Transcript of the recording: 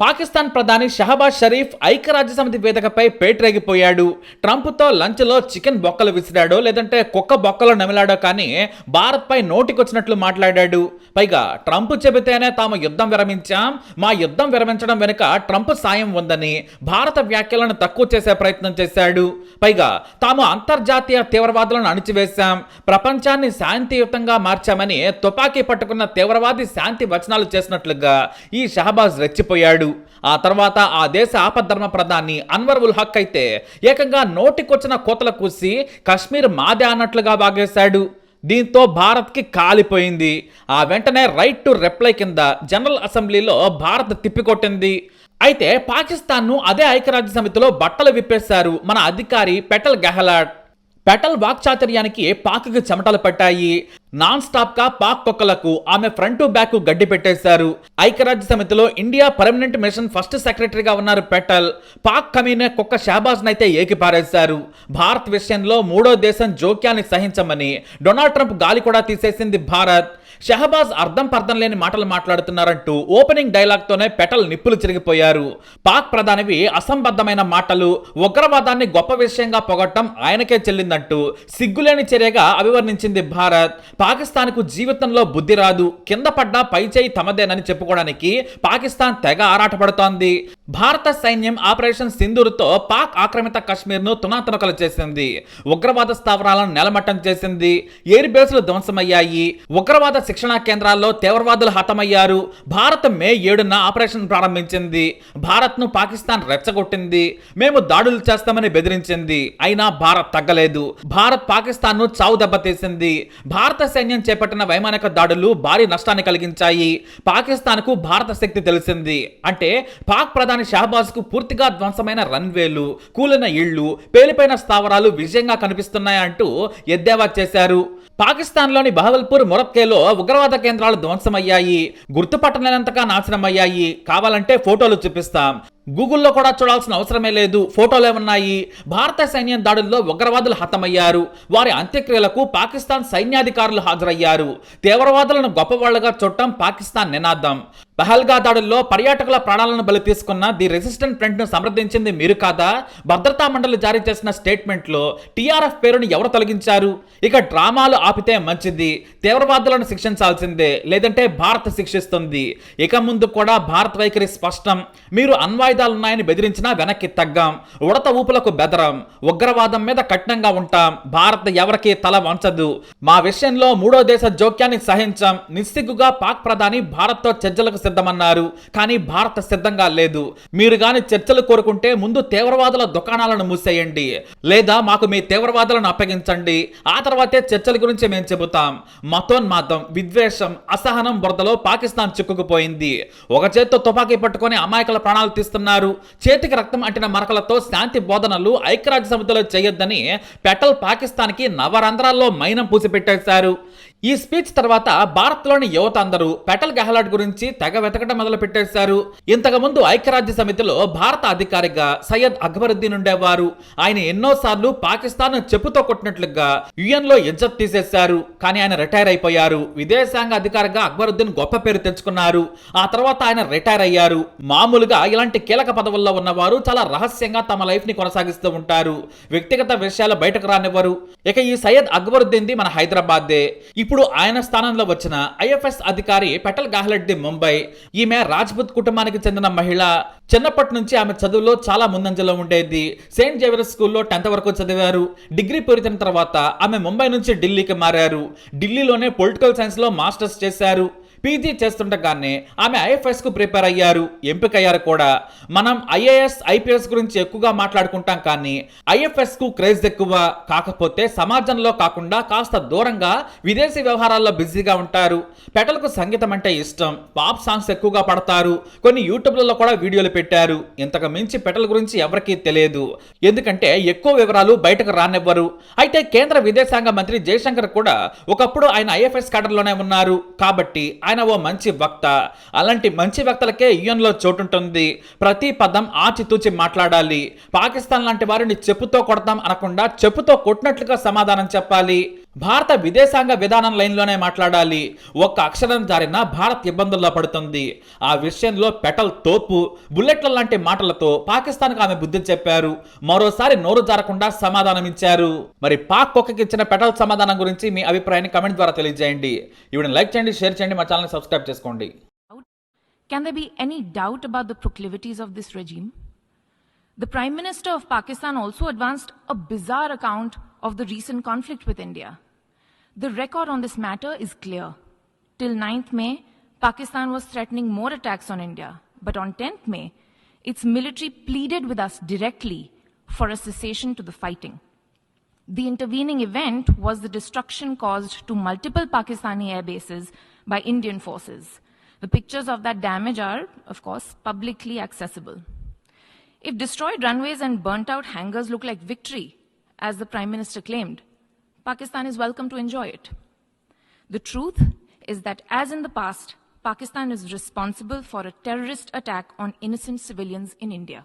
పాకిస్తాన్ ప్రధాని షహబాజ్ షరీఫ్ ఐక్యరాజ్యసమితి వేదికపై పేటరేగిపోయాడు. ట్రంప్తో లంచ్లో చికెన్ బొక్కలు విసిరాడో లేదంటే కుక్క బొక్కలు నమిలాడో కానీ భారత్పై నోటికొచ్చినట్లు మాట్లాడాడు. పైగా ట్రంప్ చెబితేనే తాము యుద్ధం విరమించాం. మా యుద్ధం విరమించడం వెనుక ట్రంప్ సాయం ఉందని భారత వ్యాఖ్యలను తక్కువ చేసే ప్రయత్నం చేశాడు. పైగా తాము అంతర్జాతీయ తీవ్రవాదులను అణిచివేశాం. ప్రపంచాన్ని శాంతియుతంగా మార్చామని తుపాకీ పట్టుకున్న తీవ్రవాది శాంతి వచనాలు చేసినట్లుగా ఈ షహబాజ్ రెచ్చిపోయాడు. ఆ తర్వాత ఆ దేశ ఆపద్ధర్మ ప్రధాని అన్వర్ ఉల్ హక్ అయితే ఏకంగా నోటికొచ్చిన కోతల కూసి కశ్మీర్ మాదే అన్నట్లుగా బాగేశాడు దీంతో భారత్కి కాలిపోయింది. ఆ వెంటనే రైట్ టు రిప్లై కింద జనరల్ అసెంబ్లీలో భారత్ తిప్పికొట్టింది. అయితే పాకిస్తాన్ను అదే ఐక్యరాజ్య సమితిలో బట్టలు విప్పేశారు మన అధికారి పెటల్ గెహ్లాట్. పెటల్ వాక్చాతుర్యానికి పాక్కి చెమటలు పట్టాయి. నాన్ స్టాప్గా పాక్ కుక్కలకు ఆమె ఫ్రంట్ టు బ్యాక్ గడ్డి పెట్టేశారు. ఐక్యరాజ్య సమితిలో ఇండియా పర్మనెంట్ మిషన్ ఫస్ట్ సెక్రటరీగా ఉన్నారు పెటల్. పాక్ కమీనే కుక్క షాబాజ్ నైతే ఏకిపారేశారు. భారత్ విషయంలో మూడో దేశం జోక్యాన్ని సహించమని డొనాల్డ్ ట్రంప్ గాలి కూడా తీసేసింది భారత్. షహబాజ్ అర్థం పర్థం లేని మాటలు మాట్లాడుతున్నారంటూ ఓపెనింగ్ డైలాగ్ తోనే పెటల్ నిప్పులు చిరిగిపోయారు. పాక్ ప్రధానివి అసంబద్ధమైన మాటలు ఉగ్రవాదాన్ని గొప్ప విషయంగా పొగట్టం ఆయనకే చెల్లిందంటూ సిగ్గులేని చర్యగా అభివర్ణించింది భారత్. పాకిస్తాన్కు జీవితంలో బుద్ధి రాదు కింద పడ్డా పై చేయి తమదేనని చెప్పుకోవడానికి పాకిస్తాన్ తెగ ఆరాటపడుతోంది. భారత సైన్యం ఆపరేషన్ సింధూర్తో పాక్ ఆక్రమిత కశ్మీర్ను తునాతునకలు చేసింది. ఉగ్రవాద స్థావరాలను నెలమట్టం చేసింది. ఎయిర్ బేస్లు ధ్వంసమయ్యాయి. ఉగ్రవాద శిక్షణా కేంద్రాల్లో తీవ్రవాదులు హతమయ్యారు. భారత్ మే ఏడున ఆపరేషన్ ప్రారంభించింది. భారత్ను పాకిస్తాన్ రెచ్చగొట్టింది. మేము దాడులు చేస్తామని బెదిరించింది. అయినా భారత్ తగ్గలేదు. భారత్ పాకిస్తాన్ను చావు దెబ్బతీసింది. భారత సైన్యం చేపట్టిన వైమానిక దాడులు భారీ నష్టాన్ని కలిగించాయి. పాకిస్తాన్కు భారత శక్తి తెలిసింది. అంటే పాక్ ప్రధాని షహబాజ్కు పూర్తిగా ధ్వంసమైన రన్వేలు కూలిన ఇళ్ళు పేలిపోయిన స్థావరాలు విజయంగా కనిపిస్తున్నాయంటూ ఎద్దేవా చేశారు. పాకిస్తాన్లోని బహవల్పూర్ మొరక్కేలో ఉగ్రవాద కేంద్రాలు ధ్వంసమయ్యాయి. గుర్తుపట్టలేనంతగా నాశనమయ్యాయి. కావాలంటే ఫోటోలు చూపిస్తాం. గూగుల్లో కూడా చూడాల్సిన అవసరమే లేదు. ఫోటోలు ఏమున్నాయి? భారత సైన్యం దాడుల్లో ఉగ్రవాదులు హతమయ్యారు. వారి అంత్యక్రియలకు పాకిస్తాన్ సైన్యాధికారులు హాజరయ్యారు. తీవ్రవాదులను గొప్పవాళ్ళుగా చూడటం పాకిస్తాన్ నినాదం. పహల్గా దాడుల్లో పర్యాటకుల ప్రాణాలను బలి తీసుకున్న ది రెసిస్టెంట్ ఫ్రంట్ను సమర్థించింది మీరు కాదా? భద్రతా మండలి జారీ చేసిన స్టేట్మెంట్లో టీఆర్ఎఫ్ పేరును ఎవరు తొలగించారు? ఇక డ్రామాలు ఆపితే మంచిది తీవ్రవాదులను శిక్షించాల్సిందే లేదంటే భారత్ శిక్షిస్తుంది. ఇక ముందు కూడా భారత్ వైఖరి స్పష్టం మీరు అణ్వాయుధాలున్నాయని బెదిరించినా వెనక్కి తగ్గాం ఉడత ఊపులకు బెదరం ఉగ్రవాదం మీద కఠినంగా ఉంటాం భారత్ ఎవరికి తల వంచదు. మా విషయంలో మూడో దేశ జోక్యాన్ని సహించాం నిస్సిగ్గుగా పాక్ ప్రధాని భారత్తో చర్చలకు సిద్ధమన్నారు. కానీ భారత్ సిద్ధంగా లేదు. మీరు గాని చర్చలు కోరుకుంటే ముందు తీవ్రవాదుల దుకాణాలను మూసేయండి. లేదా మాకు మీ తీవ్రవాదులను అప్పగించండి. ఆ తర్వాతే చర్చల గురించి మేము చెబుతాం. మతోన్మాదం విద్వేషం అసహనం బురదలో పాకిస్తాన్ చిక్కుకుపోయింది. ఒక చేత్తో తుపాకీ పట్టుకొని అమాయకుల ప్రాణాలు తీస్తున్నారు. చేతికి రక్తం అంటిన మరకలతో శాంతి బోధనలు ఐక్యరాజ్య సమితిలో చేయొద్దని పెటల్ పాకిస్తాన్కి నవరంధ్రాల్లో మైనం పూసిపెట్టేశారు. ఈ స్పీచ్ తర్వాత భారత్లోని యువత అందరూ పెటల్ గెహ్లాట్ గురించి తెగ వెతకడం మొదలు పెట్టేశారు. ఇంతకు ముందు ఐక్యరాజ్య సమితిలో భారత అధికారిగా సయ్యద్ అక్బరుద్దీన్ ఉండేవారు. ఆయన ఎన్నోసార్లు పాకిస్తాన్ చెప్పుతో కొట్టినట్లుగా యుఎన్లో ఇజ్జత్ తీసేశారు. కానీ ఆయన రిటైర్ అయిపోయారు. విదేశాంగ అధికారిగా అక్బరుద్దీన్ గొప్ప పేరు తెచ్చుకున్నారు. ఆ తర్వాత ఆయన రిటైర్ అయ్యారు. మామూలుగా ఇలాంటి కీలక పదవుల్లో ఉన్నవారు చాలా రహస్యంగా తమ లైఫ్ని కొనసాగిస్తూ ఉంటారు. వ్యక్తిగత విషయాలు బయటకు రానివ్వరు. ఇక ఈ సయ్యద్ అక్బరుద్దీన్ది మన హైదరాబాద్దే ఇప్పుడు ఆయన స్థానంలో వచ్చిన ఐఎఫ్ఎస్ అధికారి పెటల్ గాహ్లెడ్ది ముంబై. ఈమె రాజ్పుత్ కుటుంబానికి చెందిన మహిళ. చిన్నప్పటి నుంచి ఆమె చదువులో చాలా ముందంజలో ఉండేది. సెయింట్ జేవియర్ స్కూల్లో టెన్త్ వరకు చదివారు. డిగ్రీ పూరితైన తర్వాత ఆమె ముంబై నుంచి ఢిల్లీకి మారారు. ఢిల్లీలోనే పొలిటికల్ సైన్స్లో మాస్టర్స్ చేశారు. పీజీ చేస్తుండగానే ఆమె ఐఎఫ్ఎస్కు ప్రిపేర్ అయ్యారు. ఎంపికయ్యారు కూడా. మనం ఐఏఎస్ ఐపీఎస్ గురించి ఎక్కువగా మాట్లాడుకుంటాం కానీ ఐఎఫ్ఎస్కు క్రేజ్ ఎక్కువ. కాకపోతే సమాజంలో కాకుండా కాస్త దూరంగా విదేశీ వ్యవహారాల్లో బిజీగా ఉంటారు. పెటలకు సంగీతం అంటే ఇష్టం. పాప్ సాంగ్స్ ఎక్కువగా పడతారు. కొన్ని యూట్యూబ్లలో కూడా వీడియోలు పెట్టారు. ఇంతకు మించి పెటల్ గురించి ఎవరికీ తెలియదు. ఎందుకంటే ఎక్కువ వివరాలు బయటకు రానివ్వరు. అయితే కేంద్ర విదేశాంగ మంత్రి జయశంకర్ కూడా ఒకప్పుడు ఆయన ఐఎఫ్ఎస్ కార్డర్లోనే ఉన్నారు. కాబట్టి ఆయన ఓ మంచి వక్త. అలాంటి మంచి వక్తలకే యుఎన్లో చోటుంటుంది. ప్రతి పదం ఆచితూచి మాట్లాడాలి. పాకిస్తాన్ లాంటి వారిని చెప్పుతో కొడతాం అనకుండా చెప్పుతో కొట్టినట్లుగా సమాధానం చెప్పాలి. భారత విదేశాంగ విధానం లైన్లోనే మాట్లాడాలి. ఒక్క అక్షరం జారినా భారత్ ఇబ్బందుల్లో పడుతుంది. ఆ విషయంలో పెటల్ తోపు బుల్లెట్ల లాంటి మాటలతో పాకిస్తాన్కు ఆమె బుద్ధి చెప్పారు. మరోసారి నోరు జారకుండా సమాధానం ఇచ్చారు మరి పాక్ కుక్కకి ఇచ్చిన పెటల్ సమాధానం గురించి మీ అభిప్రాయాన్ని కమెంట్ ద్వారా తెలియజేయండి. ఇవిని లైక్ చేయండి షేర్ చేయండి మా ఛానల్ సబ్స్క్రైబ్ చేసుకోండి. Can there be any doubt about the proclivities of this regime? The Prime Minister of Pakistan also advanced a bizarre account of the recent conflict with India. The record on this matter is clear. Till 9th May, Pakistan was threatening more attacks on India. But on 10th May, its military pleaded with us directly for a cessation to the fighting. The intervening event was the destruction caused to multiple Pakistani air bases by Indian forces. The pictures of that damage are, of course, publicly accessible. If destroyed runways and burnt out hangars look like victory, as the Prime Minister claimed, Pakistan is welcome to enjoy it. The truth is that, as in the past, Pakistan is responsible for a terrorist attack on innocent civilians in India.